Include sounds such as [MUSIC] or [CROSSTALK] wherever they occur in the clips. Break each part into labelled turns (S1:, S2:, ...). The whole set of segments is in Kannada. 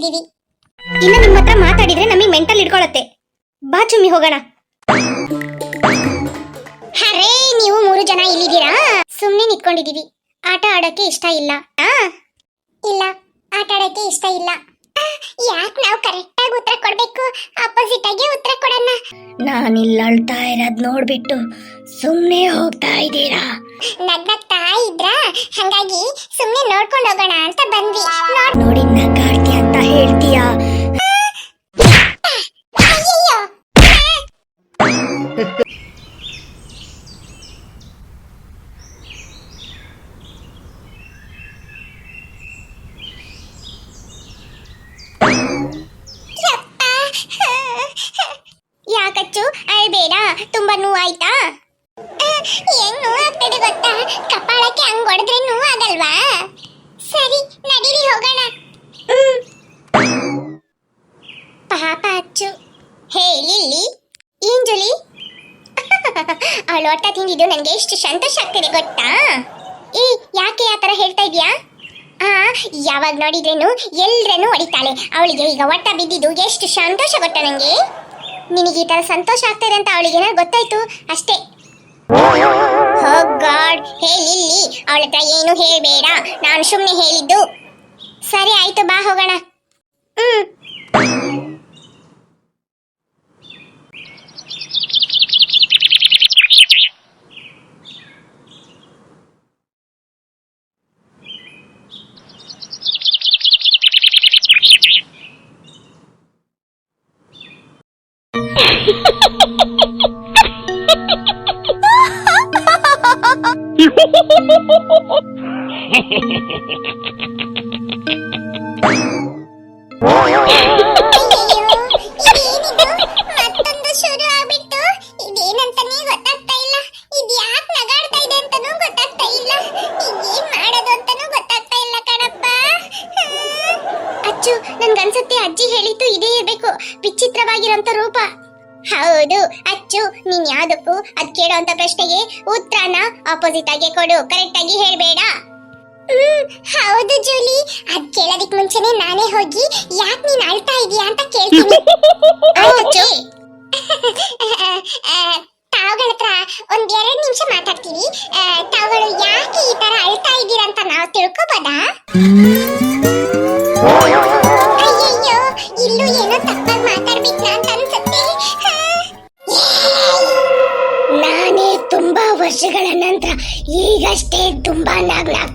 S1: ಸುಮ್ಮನೆ
S2: ಇನ್ನು ನಿಮ್ಮ ಹತ್ರ ಮಾತಾಡಿದ್ರೆ ನಮಗೆ ಮೆಂಟಲ್ ಇಟ್ಕೊಳತ್ತೆ ಬಾ ಚುಮ್ಮಿ ಹೋಗೋಣ.
S1: ಹರೇ ನೀವು ಮೂರು ಜನ ಇಲ್ಲಿದ್ದೀರಾ? ಸುಮ್ಮನೆ ನಿಂತ್ಕೊಂಡಿದ್ದೀವಿ. ಆಟ ಆಡೋಕೆ ಇಷ್ಟ ಇಲ್ಲ. ಆ? ಇಲ್ಲ, ಆಟ ಆಡೋಕೆ ಇಷ್ಟ ಇಲ್ಲ. ಯಾಕೆ ನಾವು ಕರೆಕ್ಟಾಗಿ ಉತ್ತರ ಕೊಡ್ಬೇಕು? ಆಪೋಸಿಟ್ ಆಗಿ ಉತ್ತರ ಕೊಡೋಣ.
S2: ನಾನಿಲ್ಲಿ ಅಳ್ತಾ ಇರೋದ್ ನೋಡ್ಬಿಟ್ಟು ಸುಮ್ಮನೆ ಹೋಗ್ತಾ ಇದ್ದೀರಾ
S1: ನಗ್ನಗ್ತಾ ಇದ್ರ? ಹಂಗಾಗಿ ಸುಮ್ಮನೆ ನೋಡ್ಕೊಂಡು ಹೋಗೋಣ ಅಂತ ಬಂದ್ವಿ. ನೋಡ್
S2: ನೋಡಿ ನಗಾಡ್ತಿ ಅಂತ ಹೇಳ್ತೀಯಾ?
S1: ಅಯ್ಯಯ್ಯೋ ಯಪ್ಪ. ಯಾಕಚ್ಚು ಅಳ್ಬೇಡ ತುಂಬಾ ನೋವಾಯ್ತಾ ಹೆಂಗ್ ನೋವಾಗ್ತದೆ ಗೊತ್ತಾ ಕಪಾಳಕ್ಕೆ ಹಂಗ್ ಅದಲ್ವಾ ಸರಿ, ನಡೀರಿ, ಹೋಗೋಣ. ಪಾಪ ಅಚ್ಚು. ಹೇ ಲಿಲ್ಲಿ ಏನ್ ಜುಲಿ? ಒಟ್ಟ [LAUGHS] ತಿಂದಿದ್ದು ನನಗೆ ಎಷ್ಟು ಸಂತೋಷ ಆಗ್ತಿದೆ, ಗೊತ್ತಾ? ಏ, ಯಾಕೆ ಆ ಥರ ಹೇಳ್ತಾ ಇದೀಯಾ ಆ, ಯಾವಾಗ ನೋಡಿದ್ರೇನು ಎಲ್ರನ್ನು ಹೊಡಿತಾಳೆ. ಅವಳಿಗೆ ಈಗ ಒಟ್ಟ ಬಿದ್ದಿದ್ದು ಎಷ್ಟು ಸಂತೋಷ ಗೊತ್ತಾ ನನಗೆ ನಿನಗೆ ಈ ಥರ ಸಂತೋಷ ಆಗ್ತದೆ ಅಂತ ಅವಳಿಗೆ ಗೊತ್ತಾಯ್ತು? ಅಷ್ಟೇ. ಗಾಡ್ ಹೇ, ಲಿಲ್ಲಿ, ಅವಳ ಹತ್ರ ಏನು ಹೇಳಬೇಡ. ನಾನು ಸುಮ್ಮನೆ ಹೇಳಿದ್ದು. ಸರಿ, ಆಯ್ತು, ಬಾ, ಹೋಗೋಣ. ಹ್ಮ್. Ha ha ha ಶುರು ನನ್ಗನ್ಸತ್ತೆ ಅಜ್ಜಿ ಹೇಳಿದ್ದು ಇದೇ ಇರ್ಬೇಕು. ವಿಚಿತ್ರವಾಗಿರೋಂಥ ರೂಪ. ಹೌದು ಅಚ್ಚು ನೀನ್ ಯಾವ್ದಕ್ಕೂ ಅದ್ ಕೇಳೋಂತ ಪ್ರಶ್ನೆಗೆ ಉತ್ತರನ ಆಪೋಸಿಟ್ ಆಗಿ ಕೊಡು. ಕರೆಕ್ಟ್ ಆಗಿ ಹೇಳ್ಬೇಡ. ಹ್ಮ್ ಹೌದು ಜೂಲಿ. ಅದ್ ಕೇಳೋದಕ್ ಮುಂಚೆನೆ ನಾನೇ ಹೋಗಿ ಯಾಕೆ ನೀನ್ ಅಳ್ತಾ ಇದೀಯಾ ಅಂತ ಕೇಳ್ತೀನಿ. [LAUGHS] ಆಯ್ತು [LAUGHS] ತಾವುಗಳ ಹತ್ರ ಒಂದ್ ಎರಡ್ ನಿಮಿಷ ಮಾತಾಡ್ತೀವಿ ತಾವುಗಳು ಯಾಕೆ ಈ ತರ ಅಳ್ತಾ ಇದ್ದೀರಾ ಅಂತ ನಾವು ತಿಳ್ಕೊಬೋದಾ?
S2: ಈಗಷ್ಟೇ ತುಂಬಾ ನಗ್ನಾಗ್ತಾ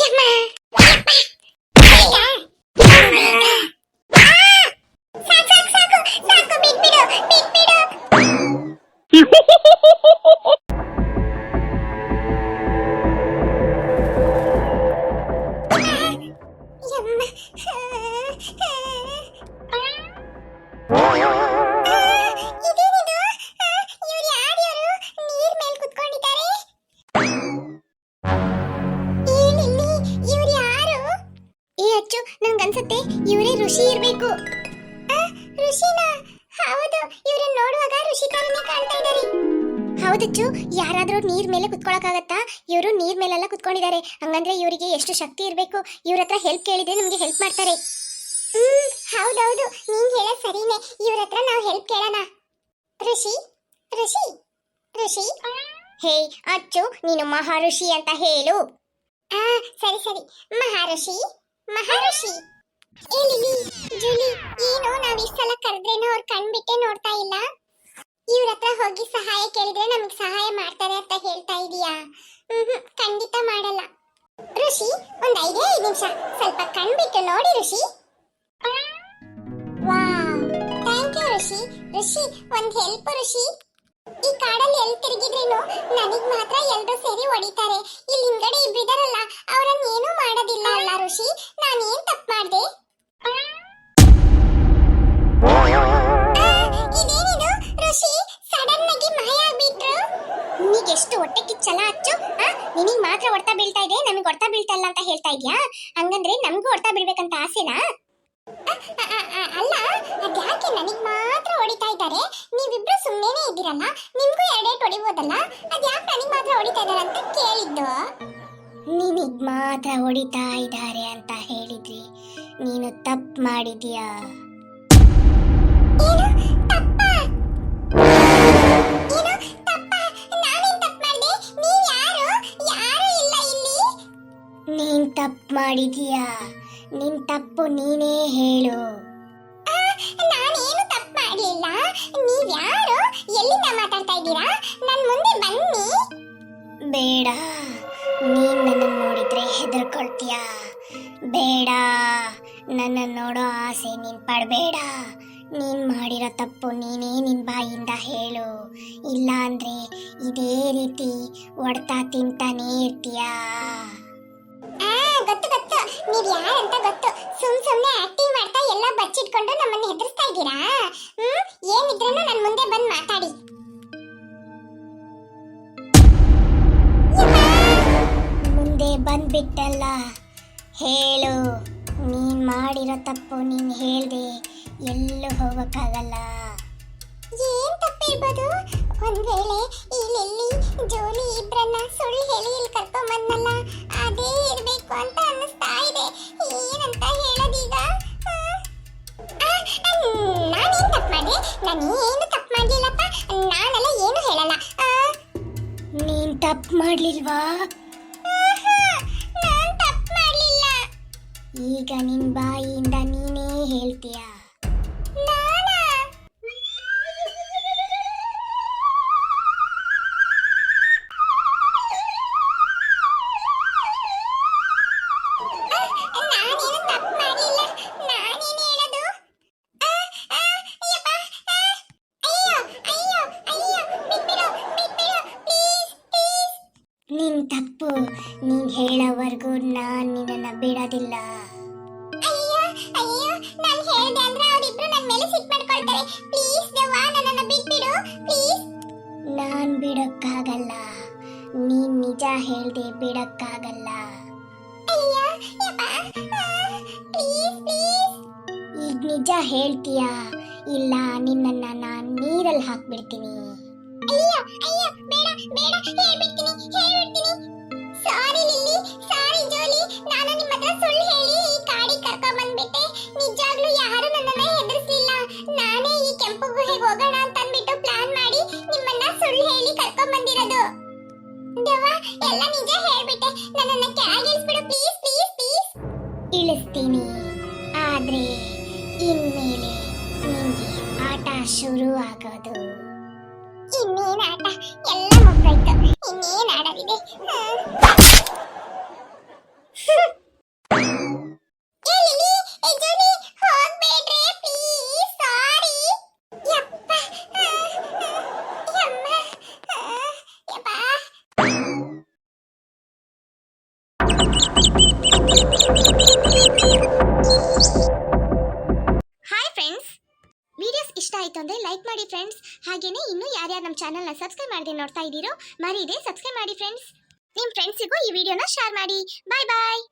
S1: ಯಮ್ಮ, ಯಪ್ಪ, ಇವ್ರನ್ನ ನೋಡುವಾಗ ಋಷಿ ತರನೇ ಕಾಣ್ತಾ ಇದ್ದಾರೆ ಹೌದಚ್ಚು ಯಾರಾದ್ರೂ ನೀರ್ ಮೇಲೆ ಕುತ್ಕೊಳಕ್ಕಾಗತ್ತಾ? ಇವರು ನೀರ್ ಮೇಲೆಲ್ಲ ಕುತ್ಕೊಂಡಿದ್ದಾರೆ. ಹಂಗಂದ್ರೆ ಇವರಿಗೆ ಎಷ್ಟು ಶಕ್ತಿ ಇರಬೇಕು? ಇವ್ರ ಹತ್ರ ಹೆಲ್ಪ್ ಕೇಳಿದ್ರೆ ನಮ್ಗೆ ಹೆಲ್ಪ್ ಮಾಡ್ತಾರೆ. ಹ್ಮ್, ಹೌದೌದು. ನೀನ್ ಹೇಳ ಸರಿನೇ. ಇವ್ರ ಹತ್ರ ನಾವು ಹೆಲ್ಪ್ ಕೇಳೋಣ. ಋಷಿ ಋಷಿ ಋಷಿ. ಹೇ, ಅಚ್ಚು, ನೀನು ಮಹರ್ಷಿ ಅಂತ ಹೇಳು. ಆ, ಸರಿ ಸರಿ. ಮಹರ್ಷಿ ಮಹರ್ಷಿ ಜೂಲಿ ಏನು ನಾವ್ ಈ ಸಲ ಕರೆದ್ರೇನು ಅವ್ರು ಕಣ್ಬಿಟ್ಟೆ ನೋಡ್ತಾ ಇಲ್ಲ? ಇವ್ರ ಹತ್ರ ಹೋಗಿ ಸಹಾಯ ಕೇಳಿದ್ರೆ ನಮಗ್ ಸಹಾಯ ಮಾಡ್ತಾರೆ ಅಂತ ಹೇಳ್ತಾ ಇದೀಯಾ? ಖಂಡಿತ ಮಾಡಲ್ಲ. ಋಷಿ, ಒಂದ್ ಐದೇ ಐದು ನಿಮಿಷ. ಸ್ವಲ್ಪ ಕಣ್ಬಿಟ್ಟು ನೋಡಿ ಋಷಿ. ಋಷಿ. ಋಷಿ, ಒಂದ್ ಹೆಲ್ಪ್ ಋಷಿ. ಈ ಕಾಡಲ್ಲಿ ಎಲ್ಲಿ ತಿರುಗಿದ್ರೇನು ನನಗ್ ಮಾತ್ರ ಎಲ್ರು ಸೇರಿ ಹೊಡಿತಾರೆ. ಇಲ್ಲಿ ಹಿಂದ್ಗಡೆ ಇಬ್ಬಿದಾರಲ್ಲ ಅವ್ರನ್ನ ಏನೂ ಮಾಡೋದಿಲ್ಲ ಅಲ್ಲ ಋಷಿ? ನಾನು ಏನು ತಪ್ಪು ಮಾಡ್ದೆ? ಇಲ್ಲ ಅಂತ ಹೇಳ್ತಾ ಇದ್ಯಾ? ಹಂಗಂದ್ರೆ ನಮಗೂ ಹೊಡ್ತಾ ಬಿಡ್ಬೇಕಂತ ಆಸೆನಾ? ಅಲ್ಲ ಅದ್ಯಾಕೆ ನನಗ್ ಮಾತ್ರ ಹೊಡಿತಾ ಇದ್ದಾರೆ? ನೀವಿಬ್ರು ಸುಮ್ಮನೆ ಇದ್ದೀರಲ್ಲ ನಿಮ್ಗೂ ಎರಡೇಟ್ ಹೊಡಿಬೋದಲ್ಲ? ಅದ್ಯಾಕೆ ನನಗ್ ಮಾತ್ರ ಹೊಡಿತಾ ಇದ್ದಾರೆ ಅಂತ ಕೇಳಿದ್ದು?
S2: ನಿನಗ್ ಮಾತ್ರ ಹೊಡಿತಾ ಇದ್ದಾರೆ ಅಂತ ಹೇಳಿದ್ರಿ ನೀನು ತಪ್ಪು ಮಾಡಿದ್ಯಾ
S1: ಏನು?
S2: ನಿನ್ ತಪ್ಪು ನೀನೇ ಹೇಳು.
S1: ನಾನೇನು ತಪ್ಪು ಮಾಡ್ಲಿಲ್ಲ ನೀವ್ ಯಾರು? ಎಲ್ಲಿಂದ ಮಾತಾಡ್ತಾ ಇದ್ದೀರಾ? ನನ್ ಮುಂದೆ ಬನ್ನಿ.
S2: ಬೇಡ ನೀನ್ ನನ್ನ ನೋಡಿದ್ರೆ ಹೆದರ್ಕೊಳ್ತೀಯ. ಬೇಡ ನನ್ನ ನೋಡೋ ಆಸೆ ನೀನ್ ಪಡಬೇಡ. ನೀನ್ ಮಾಡಿರೋ ತಪ್ಪು ನೀನೇ ನಿನ್ ಬಾಯಿಂದ ಹೇಳು. ಇಲ್ಲ ಅಂದ್ರೆ ಇದೇ ರೀತಿ ಒಡ್ತಾ ತಿಂತಾನೇ ಇರ್ತೀಯಾ.
S1: ಗೊತ್ತು. ನೀವು ಯಾರಂತ ಗೊತ್ತು. ಸುಮ್ ಸುಮ್ನೆ ಆಕ್ಟಿಂಗ್ ಮಾಡ್ತಾ ಎಲ್ಲ ಬಚ್ಚಿಟ್ಕೊಂಡು ನಮ್ಮನ್ನ ಹೆದರ್ಸ್ತಾ ಇದ್ದೀರಾ? ಹ್ಮ್? ಏನಿದ್ರೂ ನನ್ ಮುಂದೆ ಬಂದ್ ಮಾತಾಡಿ.
S2: ಮುಂದೆ ಬಂದ್ಬಿಟ್ಟಲ್ಲ. ಹೇಳು. ನೀನ್ ಮಾಡಿರೋ ತಪ್ಪು ನೀನ್ ಹೇಳ್ದೆ. ಎಲ್ಲೂ ಹೋಗಕ್ಕಾಗಲ್ಲ.
S1: ಏನ್ ತಪ್ಪಿರ್ಬೋದು? ಒಂದ್ ವೇಳೆ ಇಲ್ಲೆಲ್ಲಿ ಜೋಲಿ ಇಬ್ರನ್ನ ಸುಳ್ಳು ಹೇಳಿ ಇಲ್ಲಿ ಕರ್ಕೊಂಡ್ ಬಂದಲ್ಲ ಅದೇ ಇರ್ಬೇಕು ಅಂತ ಏನಂತ ಹೇಳೋದೀಗ? ನಾನೇನ್ ತಪ್ಪು ಮಾಡಿದೆ? ನಾನು ಏನು ತಪ್ಪು ಮಾಡ್ಲಿಲ್ಲಪ್ಪ? ನಾನೆಲ್ಲ ಏನು ಹೇಳಲ್ಲ.
S2: ನೀನ್ ತಪ್ಪು ಮಾಡ್ಲಿಲ್ವಾ? ಈಗ ನಿನ್ ಬಾಯಿಯಿಂದ ನೀನೇ ಹೇಳ್ತೀಯ?
S1: ನಿನ್ ತಪ್ಪು.
S2: ನೀನ್ ಹೇಳೋವರೆಗೂ ನಾನ್ ನಿನ್ನನ್ನ ಬಿಡೋದಿಲ್ಲ.
S1: ಅಯ್ಯೋ ಅಯ್ಯೋ ನಾನು ಹೇಳ್ದೆ ಅಂದ್ರೆ ಅವರಿಬ್ರು ನನ್ನ ಮೇಲೆ ಸಿಟ್ ಮಾಡ್ಕೊಳ್ತಾರೆ. ಪ್ಲೀಸ್ ದೇವಾ ನನ್ನನ್ನ ಬಿಟ್ಬಿಡು. ಪ್ಲೀಸ್.
S2: ನಾನ್ ಬಿಡಕ್ಕಾಗಲ್ಲ. ನೀನ್ ನಿಜ ಹೇಳ್ದೆ ಬಿಡಕ್ಕಾಗಲ್ಲ.
S1: ಅಯ್ಯೋ ಯಪ್ಪ. Please please.
S2: ಈಗ ನಿಜ ಹೇಳ್ತೀಯಾ? ಇಲ್ಲ ನಿನ್ನನ್ನ ನಾನ್ ನೀರಲ್ಲಿ ಹಾಕ್ಬಿಡ್ತೀನಿ.
S1: ಅಯ್ಯೋ ಅಯ್ಯೋ, ಬೇಡ ಬೇಡ, ಹೇಳ್ಬಿಡ್ತೀನಿ ಹೇಳ್ಬಿಡ್ತೀನಿ. ಸಾರಿ ಲಿಲ್ಲಿ ಸಾರಿ ಜೋಲಿ ನಾನು ನಿಮ್ಮ ಹತ್ರ ಸುಳ್ಳು ಹೇಳಿ ಈ ಕಾಡಿ ಕರ್ಕೊಂಡ್ ಬಂದ್ಬಿಟ್ಟೆ. ನಿಜಾಗ್ಲೂ ಯಾರು ನನ್ನನ್ನ ಹೆದರ್ಸ್ಲಿಲ್ಲ. ನಾನೇ ಈ ಕೆಂಪು ಗುಹೆಗೆ ಹೋಗೋಣ ಅಂತ ಅಂದ್ಬಿಟ್ಟು ಪ್ಲಾನ್ ಮಾಡಿ ನಿಮ್ಮನ್ನ ಸುಳ್ಳು ಹೇಳಿ ಕರ್ಕೊಂಡ್ ಬಂದಿರೋದು. ದೇವಾ ಎಲ್ಲ ನಿಜ ಹೇಳ್ಬಿಟ್ಟೆ. ನನ್ನನ್ನ ಕೆಳಗೆ ಇಳಿಸ್ಬಿಡು ಪ್ಲೀಸ್ ಪ್ಲೀಸ್ ಪ್ಲೀಸ್
S2: ಇಳಿಸ್ತೀನಿ. ಆದ್ರೆ, ಇನ್ಮೇಲೆ ನಿಮಗೆ ಆಟ ಶುರು ಆಗೋದು.
S1: ಆಟ ಎಲ್ಲ ಮುಗ್ದೋಯ್ತು. ಇನ್ನೇನ್ ಆಡೋದಿದೆ. ಹಾಯ್ ಫ್ರೆಂಡ್ಸ್ ವಿಡಿಯೋಸ್ ಇಷ್ಟ ಆಯ್ತು ಅಂದ್ರೆ ಲೈಕ್ ಮಾಡಿ ಫ್ರೆಂಡ್ಸ್ ಹಾಗೇನೆ ಇನ್ನೂ ಯಾರ್ಯಾರು ನಮ್ಮ ಚಾನಲ್ನ ಸಬ್ಸ್ಕ್ರೈಬ್ ಮಾಡದೆ ನೋಡ್ತಾ ಇದ್ದೀರೋ ಮರೀದೆ ಸಬ್ಸ್ಕ್ರೈಬ್ ಮಾಡಿ ಫ್ರೆಂಡ್ಸ್ ನಿಮ್ಮ ಫ್ರೆಂಡ್ಸಿಗೂ ಈ ವಿಡಿಯೋನ ಶೇರ್ ಮಾಡಿ. ಬಾಯ್ ಬಾಯ್